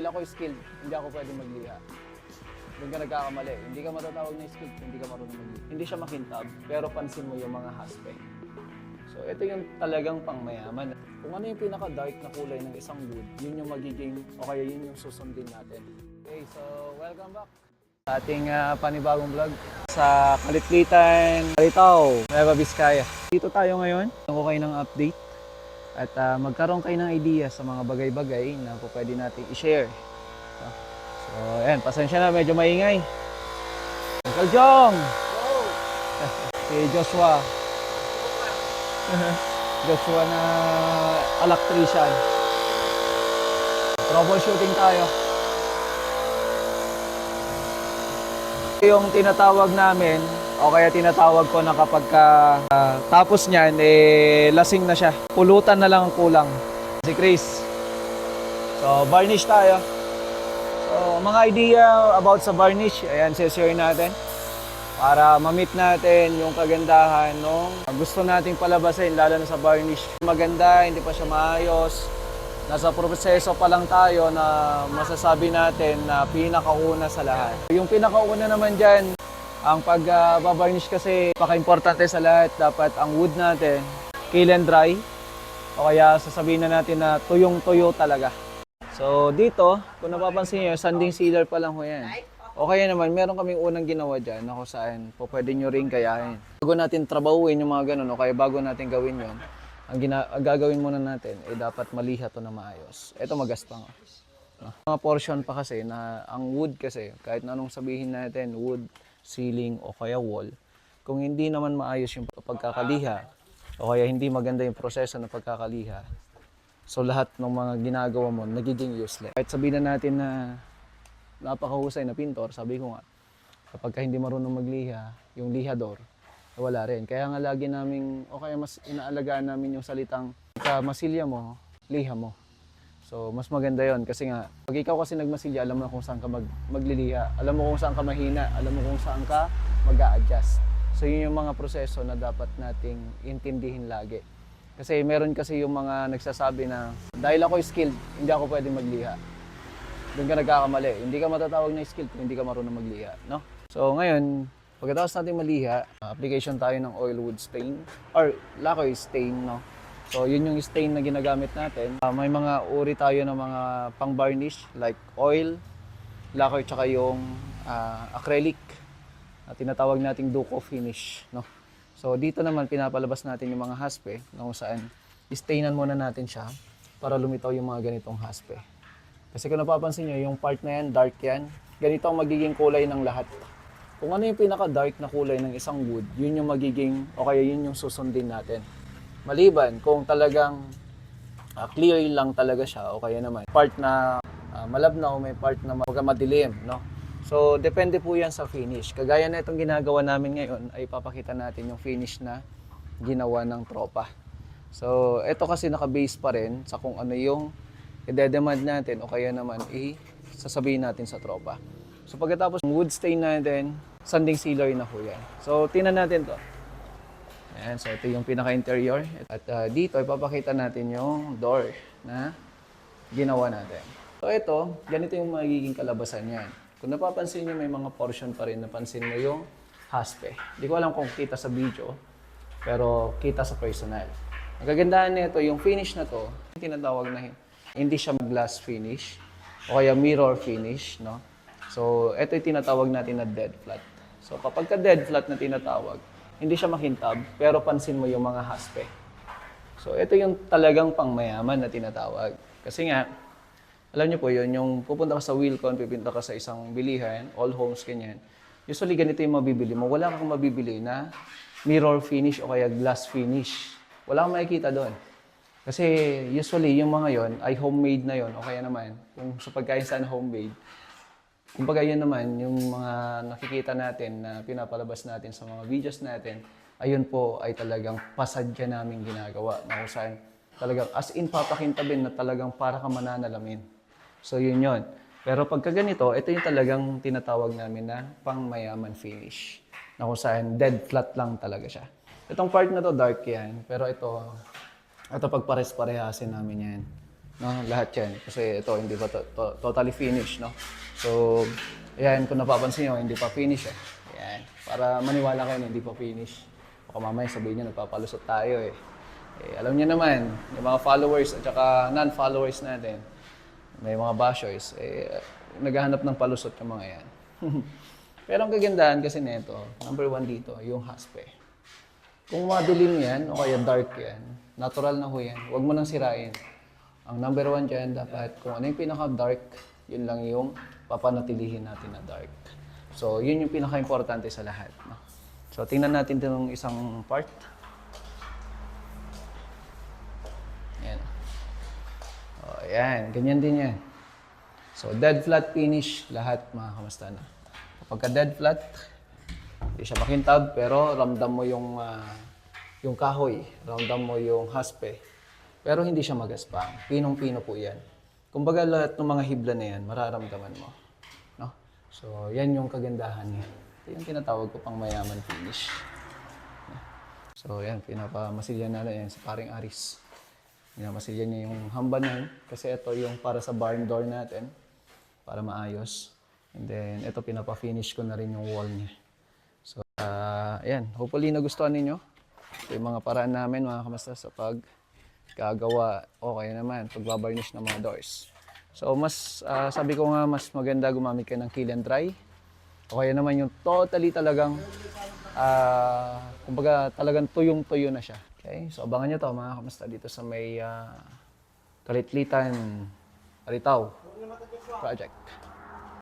Dahil ako skilled, hindi ako pwede magliha. Doon ka nagkakamali. Hindi ka matatawag na skilled hindi ka marunong magliha. Hindi siya makintab, pero pansin mo yung mga haspe. So, ito yung talagang pangmayaman. Kung ano yung pinaka-dark na kulay ng isang wood, yun yung magiging, o kaya yun yung susundin natin. Okay, so welcome back sa ating ah, panibagong vlog sa Kalitlitan, Kalitaw, Nueva Vizcaya. Dito tayo ngayon, ko kayo ng update at ah, magkaroon kayo ng idea sa mga bagay-bagay na po pwede natin i-share. So, so ayan, pasensya na, medyo maingay. Uncle Jong! si Joshua. Joshua na electrician. Troubleshooting tayo. Yung tinatawag namin, o kaya tinatawag ko na kapag ka, ah, tapos niyan, eh, lasing na siya. Pulutan na lang ang kulang. Si Chris. So, varnish tayo. So, mga idea about sa varnish, ayan, share natin. Para ma-meet natin yung kagandahan nung gusto nating palabasin, lalo na sa varnish. Maganda, hindi pa siya maayos. Nasa proseso pa lang tayo na masasabi natin na pinakauna sa lahat. Yung pinakauna naman dyan, ang pag-varnish kasi paka-importante sa lahat. Dapat ang wood natin, kill and dry. O kaya sasabihin na natin na tuyong-tuyo talaga. So dito, kung napapansin nyo, sanding sealer pa lang ho yan. O kaya naman, meron kaming unang ginawa dyan na kung saan po pwede nyo rin kayahin. Bago natin trabahuin yung mga ganun, o kaya bago natin gawin yon ang, gina- ang gagawin muna natin, eh dapat maliha to na maayos. Ito magaspang. Mga portion pa kasi na ang wood kasi, kahit na anong sabihin natin, wood, ceiling o kaya wall, kung hindi naman maayos yung pagkakaliha, o kaya hindi maganda yung proseso ng pagkakaliha, so lahat ng mga ginagawa mo nagiging useless. Kahit sabihin na natin na napakahusay na pintor, sabi ko nga, kapag ka hindi marunong magliha, yung lihador, eh, wala rin. Kaya nga lagi namin, o kaya mas inaalagaan namin yung salitang, ka masilya mo, liha mo. So, mas maganda yon kasi nga, pag ikaw kasi nagmasilya, alam mo kung saan ka mag, magliliha. Alam mo kung saan ka mahina. Alam mo kung saan ka mag adjust So, yun yung mga proseso na dapat nating intindihin lagi. Kasi meron kasi yung mga nagsasabi na, dahil ako skilled, hindi ako pwede magliha. Doon ka nagkakamali. Hindi ka matatawag na skilled kung hindi ka marunong magliha. No? So, ngayon, pagkatapos natin maliha, application tayo ng oil wood stain or lacquer stain, no? So, yun yung stain na ginagamit natin. Ah, may mga uri tayo ng mga pang varnish like oil, lacquer, tsaka yung ah, acrylic na tinatawag nating duco finish, no? So, dito naman pinapalabas natin yung mga haspe na kung saan stainan muna natin siya para lumitaw yung mga ganitong haspe. Kasi kung napapansin nyo, yung part na yan, dark yan, ganito ang magiging kulay ng lahat. Kung ano yung pinaka-dark na kulay ng isang wood, yun yung magiging, o kaya yun yung susundin natin. Maliban kung talagang ah, clear lang talaga siya, o kaya naman part na ah, malabnaw, may part na mga madilim, no? So, depende po yan sa finish. Kagaya na itong ginagawa namin ngayon, ay papakita natin yung finish na ginawa ng tropa. So, ito kasi naka-base pa rin sa kung ano yung i-demand natin o kaya naman i-sasabihin natin sa tropa. So, pagkatapos wood stain natin, sanding sealer na po yan. So, tinan natin to. Ayan, so ito yung pinaka-interior. At ah, dito, ipapakita natin yung door na ginawa natin. So ito, ganito yung magiging kalabasan niyan. Kung napapansin niyo may mga portion pa rin, napansin mo yung haspe. Hindi ko alam kung kita sa video, pero kita sa personal. Ang kagandahan nito, yung finish na to, tinatawag na hindi siya glass finish o kaya mirror finish, no? So, ito yung tinatawag natin na dead flat. So, kapag ka dead flat na tinatawag, hindi siya makintab, pero pansin mo yung mga haspe. So, ito yung talagang pangmayaman na tinatawag. Kasi nga, alam niyo po yun, yung pupunta ka sa Wilcon, pipinta ka sa isang bilihan, all homes, ganyan. Usually, ganito yung mabibili mo. Wala kang mabibili na mirror finish o kaya glass finish. Wala kang makikita doon. Kasi usually, yung mga yon ay homemade na yon o kaya naman, kung sa pagkain saan homemade, Kumbaga yun naman, yung mga nakikita natin na pinapalabas natin sa mga videos natin, ayun po ay talagang pasadya namin ginagawa na kung saan talagang as in papakintabin na talagang para ka mananalamin. So yun yun. Pero pagka ganito, ito yung talagang tinatawag namin na pangmayaman finish. Na kung saan dead flat lang talaga siya. Itong part na to dark yan, pero ito, ito pagpares-parehasin namin yan. No? Lahat yan. Kasi ito, hindi pa to- to- totally finished, no? So, ayan, kung napapansin nyo, hindi pa finish eh. Ayan. Para maniwala kayo na hindi pa finish. Baka mamaya sabihin nyo, nagpapalusot tayo eh. Eh, alam niyo naman, yung mga followers at saka non-followers natin, may mga bashers, eh, naghahanap ng palusot yung mga yan. Pero ang kagandahan kasi nito, number one dito, yung haspe. Kung madilim yan, o kaya dark yan, natural na ho yan, huwag mo nang sirain. Ang number one dyan, dapat kung ano yung pinaka-dark, yun lang yung papanatilihin natin na dark. So, yun yung pinaka-importante sa lahat. No? So, tingnan natin itong isang part. Yan. O, yan. Ganyan din yan. So, dead flat finish, lahat mga kamusta na. Kapag ka dead flat, hindi siya makintab, pero ramdam mo yung, ah, yung kahoy, ramdam mo yung haspe. Pero hindi siya magaspang. Pinong-pino po yan. Kumbaga lahat ng mga hibla na yan, mararamdaman mo. No? So, yan yung kagandahan niya. Ito yung tinatawag ko pang mayaman finish. So, yan, pinapamasilyan natin yan sa paring Aris. Pinamasilyan niya yung hamba na yun, kasi ito yung para sa barn door natin, para maayos. And then, ito pinapa-finish ko na rin yung wall niya. So, ah, ayan, hopefully nagustuhan ninyo. Ito yung mga paraan namin, mga kamasta, sa pag gagawa o kaya naman pagbabarnish ng mga doors. So, mas, ah, sabi ko nga, mas maganda gumamit kayo ng kill and dry. O kaya naman yung totally talagang, ah, kumbaga talagang tuyong-tuyo na siya. Okay? So, abangan nyo to mga kamasta dito sa may ah, Kalitlitan, Aritaw project.